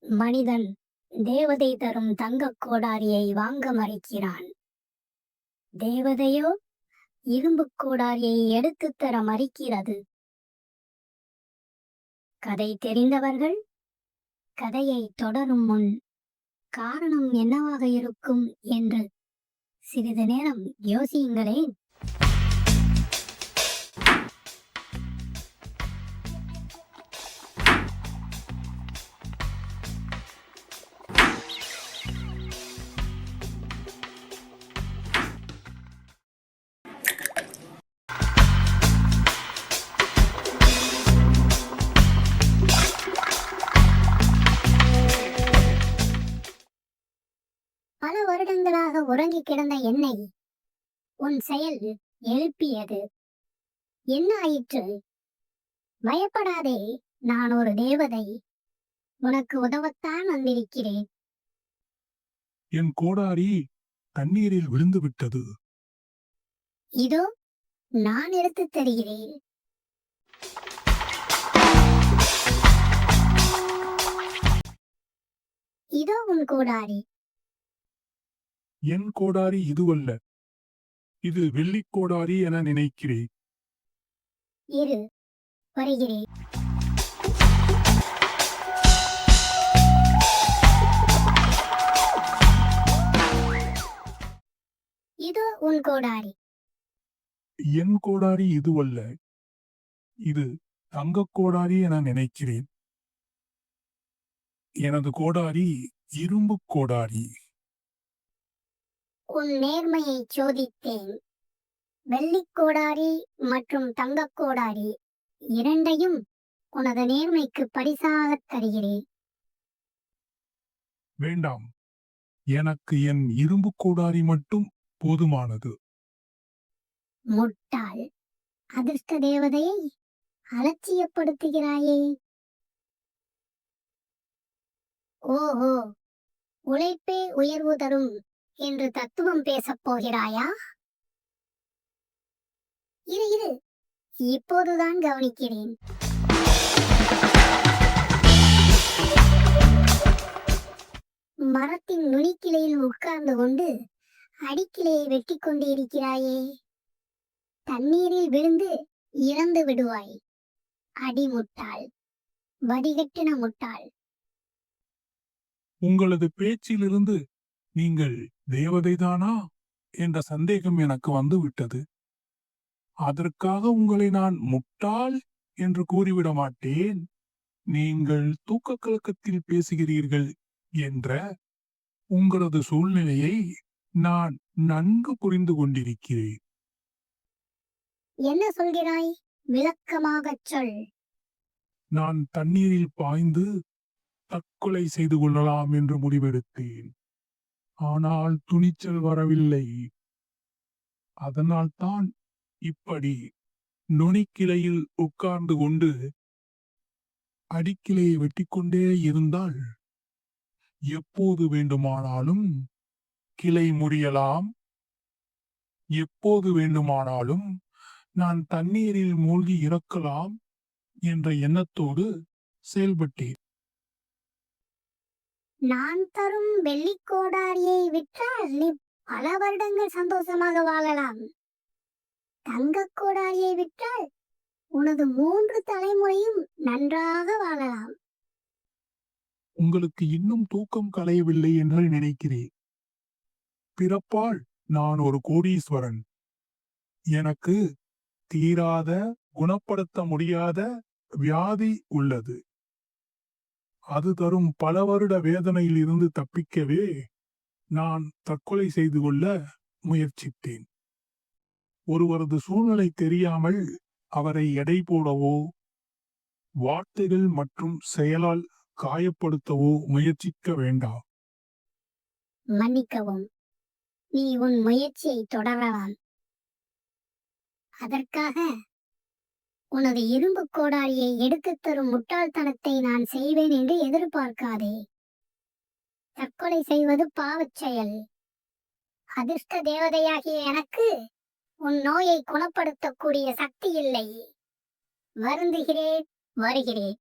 மனிதன் தேவதை தரும் தங்கக் கோடாரியை வாங்க மறுக்கிறான். தேவதையோ இரும்புக் கோடாரியை எடுத்துத் தர மறுக்கிறது. கதை தெரிந்தவர்கள் கதையை தொடரும் முன் காரணம் என்னவாக இருக்கும் என்று சிறிது நேரம் யோசியுங்களேன். பல வருடங்களாக உறங்கிக் கிடந்த என்னை உன் செயல் எழுப்பியது. என்ன ஆயிற்று? பயப்படாதே நான் ஒரு தேவதை. உனக்கு உதவத்தான் வந்திருக்கிறேன். என் கோடாரி தண்ணீரில் விழுந்து விட்டது. இதோ நான் எடுத்துத் தருகிறேன். இதோ உன் கோடாரி என் கோடாரி இதுவல்ல. இது வெள்ளிக் கோடாரி என நினைக்கிறேன். இரு. வருகிறேன் இதோ உன் கோடாரி. என் கோடாரி இதுவல்ல. இது தங்கக் கோடாரி என நினைக்கிறேன். எனது கோடாரி இரும்புக் கோடாரி. உன் நேர்மையை சோதித்தேன். வெள்ளிக் கோடாரி மற்றும் தங்கக் கோடாரி இரண்டையும் உனது நேர்மைக்கு பரிசாகத் தருகிறேன். வேண்டாம். எனக்கு என் இரும்புக் கோடாரி மட்டும் போதுமானது. முட்டாள். அதிர்ஷ்ட தேவதையை அலட்சியப்படுத்துகிறாயே. ஓஹோ. உழைப்பே உயர்வு தரும் என்று தத்துவம் பேசப் போகிறாயா? இரு இரு. இப்போதுதான் கவனிக்கிறேன். மரத்தின் நுனிக்கிளையில் உட்கார்ந்து கொண்டு அடிக்கிளையை வெட்டி கொண்டு இருக்கிறாயே தண்ணீரில் விழுந்து இறந்து விடுவாய். அடி முட்டாள். வடிகட்டின முட்டாள். உங்களது பேச்சிலிருந்து நீங்கள் தேவதைதானா? என்ற சந்தேகம் எனக்கு வந்து விட்டது அதற்காக உங்களை நான் முட்டாள் என்று கூறிவிட மாட்டேன். நீங்கள் தூக்க கலக்கத்தில் பேசுகிறீர்கள் என்ற உங்களது சூழ்நிலையை நான் நன்கு புரிந்து கொண்டிருக்கிறேன். என்ன சொல்கிறாய்? விளக்கமாகச் சொல். நான் தண்ணீரில் பாய்ந்து தற்கொலை செய்து கொள்ளலாம் என்று முடிவெடுத்தேன். ஆனால் துணிச்சல் வரவில்லை. அதனால்தான் இப்படி நுனிக்கிளையில் உட்கார்ந்து கொண்டு அடிக்கிளையை வெட்டிக்கொண்டே இருந்தால் எப்போது வேண்டுமானாலும் கிளை முறியலாம். எப்போது வேண்டுமானாலும் நான் தண்ணீரில் மூழ்கி இறக்கலாம் என்ற எண்ணத்தோடு செயல்பட்டேன். நான் தரும் வெள்ளிக் கோடாரியை விற்றால் நீ பல வருடங்கள் சந்தோஷமாக வாழலாம். தங்கக் கோடாரியை விற்றால் உனது மூன்று தலைமுறையும் நன்றாக வாழலாம். உங்களுக்கு இன்னும் தூக்கம் கலையவில்லை என்று நினைக்கிறேன். பிறப்பால் நான் ஒரு கோடீஸ்வரன். எனக்கு தீராத குணப்படுத்த முடியாத வியாதி உள்ளது. அது தரும் பல வருட வேதனையில் இருந்து தப்பிக்கவே நான் தற்கொலை செய்து கொள்ள முயற்சித்தேன். ஒருவரது சூழ்நிலை தெரியாமல் அவரை எடை போடவோ வார்த்தைகள் மற்றும் செயலால் காயப்படுத்தவோ முயற்சிக்க வேண்டாம். மன்னிக்கவும். நீ உன் முயற்சியை தொடரலாம். அதற்காக உனது இரும்பு கோடாரியை எடுத்துத் தரும் முட்டாள்தனத்தை நான் செய்வேன் என்று எதிர்பார்க்காதே. தற்கொலை செய்வது பாவச் செயல். அதிர்ஷ்ட தேவதையாகிய எனக்கு உன் நோயை குணப்படுத்தக்கூடிய சக்தி இல்லை. வருந்துகிறேன் வருகிறேன்.